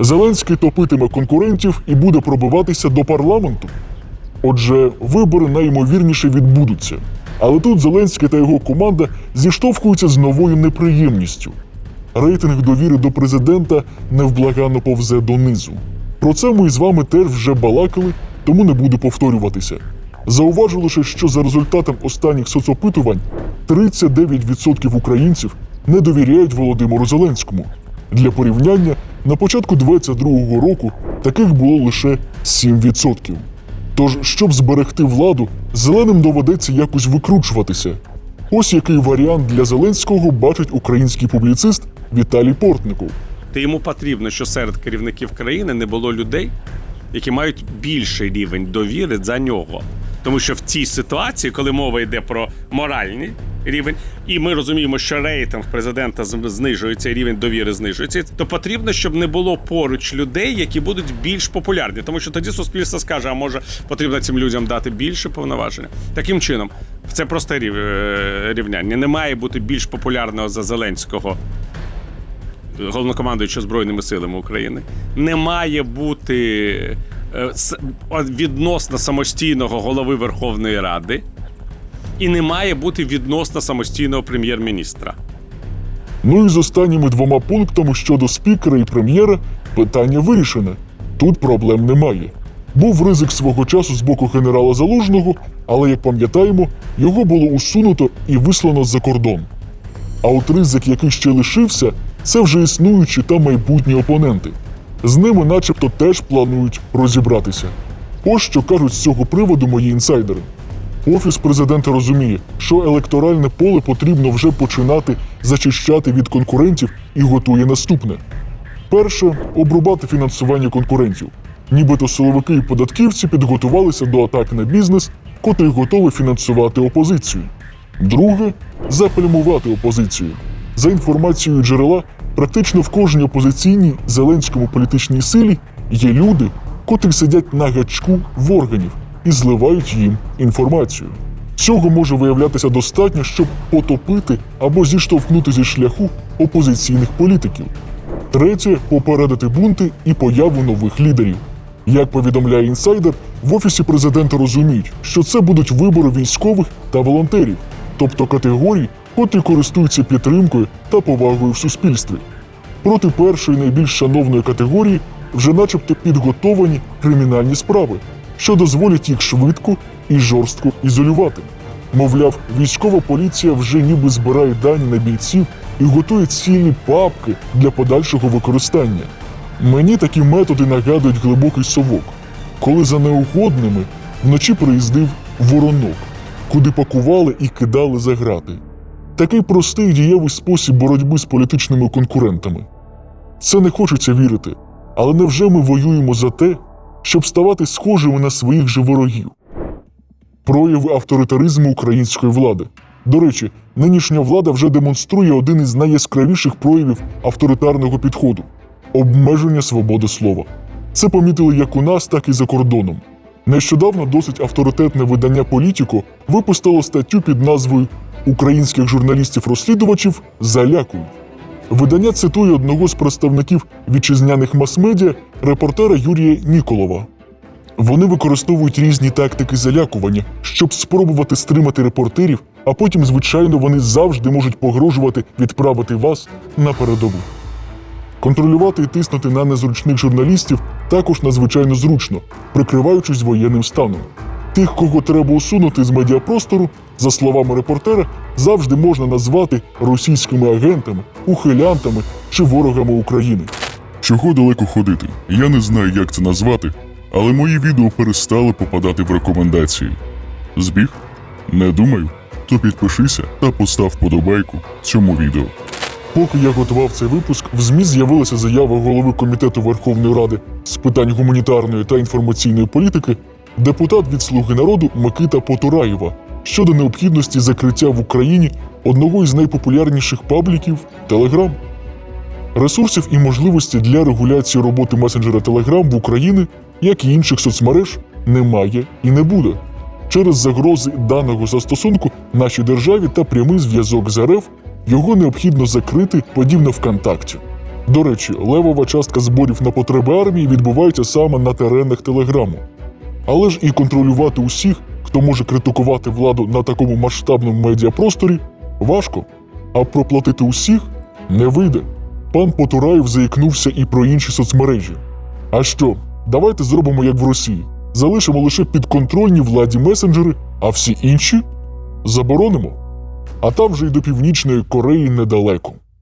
Зеленський топитиме конкурентів і буде пробиватися до парламенту. Отже, вибори найімовірніше відбудуться. Але тут Зеленський та його команда зіштовхуються з новою неприємністю. Рейтинг довіри до президента невблаганно повзе донизу. Про це ми з вами теж вже балакали, тому не буду повторюватися. Зауважу лише, що за результатом останніх соцопитувань 39% українців не довіряють Володимиру Зеленському. Для порівняння, на початку 22-го року таких було лише 7%. Тож, щоб зберегти владу, зеленим доведеться якось викручуватися. Ось який варіант для Зеленського бачить український публіцист Віталій Портников. Та йому потрібно, що серед керівників країни не було людей, які мають більший рівень довіри за нього. Тому що в цій ситуації, коли мова йде про моральний рівень, і ми розуміємо, що рейтинг президента знижується, рівень довіри знижується, то потрібно, щоб не було поруч людей, які будуть більш популярні. Тому що тоді суспільство скаже, а може потрібно цим людям дати більше повноваження. Таким чином, це просто е, рівняння. Не має бути більш популярного за Зеленського головнокомандуючого Збройними силами України, не має бути е, відносно самостійного голови Верховної Ради, і не має бути відносно самостійного прем'єр-міністра. Ну і з останніми двома пунктами щодо спікера і прем'єра питання вирішене. Тут проблем немає. Був ризик свого часу з боку генерала Залужного, але як пам'ятаємо, його було усунуто і вислано за кордон. А от ризик, який ще лишився, це вже існуючі та майбутні опоненти. З ними, начебто, теж планують розібратися. Ось що кажуть з цього приводу мої інсайдери. Офіс президента розуміє, що електоральне поле потрібно вже починати зачищати від конкурентів і готує наступне. Перше обрубати фінансування конкурентів. Нібито силовики і податківці підготувалися до атак на бізнес, котрий готовий фінансувати опозицію. Друге заплямувати опозицію. За інформацією джерела, практично в кожній опозиційній зеленському політичній силі є люди, котрі сидять на гачку в органів і зливають їм інформацію. Цього може виявлятися достатньо, щоб потопити або зіштовхнути зі шляху опозиційних політиків. Третє попередити бунти і появу нових лідерів. Як повідомляє інсайдер, в офісі президента розуміють, що це будуть вибори військових та волонтерів, тобто категорій, котрі користуються підтримкою та повагою в суспільстві. Проти першої найбільш шановної категорії вже начебто підготовані кримінальні справи, що дозволять їх швидко і жорстко ізолювати. Мовляв, військова поліція вже ніби збирає дані на бійців і готує цілі папки для подальшого використання. Мені такі методи нагадують глибокий совок, коли за неугодними вночі приїздив воронок, куди пакували і кидали за грати. Такий простий і дієвий спосіб боротьби з політичними конкурентами. Це не хочеться вірити, але невже ми воюємо за те, щоб ставати схожими на своїх же ворогів? Прояви авторитаризму української влади. До речі, нинішня влада вже демонструє один із найяскравіших проявів авторитарного підходу обмеження свободи слова. Це помітили як у нас, так і за кордоном. Нещодавно досить авторитетне видання Політіко випустило статтю під назвою Українських журналістів-розслідувачів залякують. Видання цитує одного з представників вітчизняних мас-медіа, репортера Юрія Ніколова. Вони використовують різні тактики залякування, щоб спробувати стримати репортерів, а потім, звичайно, вони завжди можуть погрожувати відправити вас на передову. Контролювати і тиснути на незручних журналістів також надзвичайно зручно, прикриваючись воєнним станом. Тих, кого треба усунути з медіапростору, за словами репортера, завжди можна назвати російськими агентами, ухилянтами чи ворогами України. Чого далеко ходити? Я не знаю, як це назвати, але мої відео перестали попадати в рекомендації. Збіг? Не думаю. То підпишися та постав вподобайку цьому відео. Поки я готував цей випуск, в ЗМІ з'явилася заява голови комітету Верховної Ради з питань гуманітарної та інформаційної політики, депутат від Слуги народу Микита Потураєва щодо необхідності закриття в Україні одного із найпопулярніших пабліків Телеграм. Ресурсів і можливості для регуляції роботи месенджера Telegram в Україні, як і інших соцмереж, немає і не буде. Через загрози даного застосунку нашій державі та прямий зв'язок з РФ його необхідно закрити подібно ВКонтакті. До речі, левова частка зборів на потреби армії відбувається саме на теренах телеграму. Але ж і контролювати усіх, хто може критикувати владу на такому масштабному медіапросторі, важко. А проплатити усіх не вийде. Пан Потураєв заікнувся і про інші соцмережі. А що, давайте зробимо як в Росії. Залишимо лише підконтрольні владі месенджери, а всі інші заборонимо. А там же й до Північної Кореї недалеко.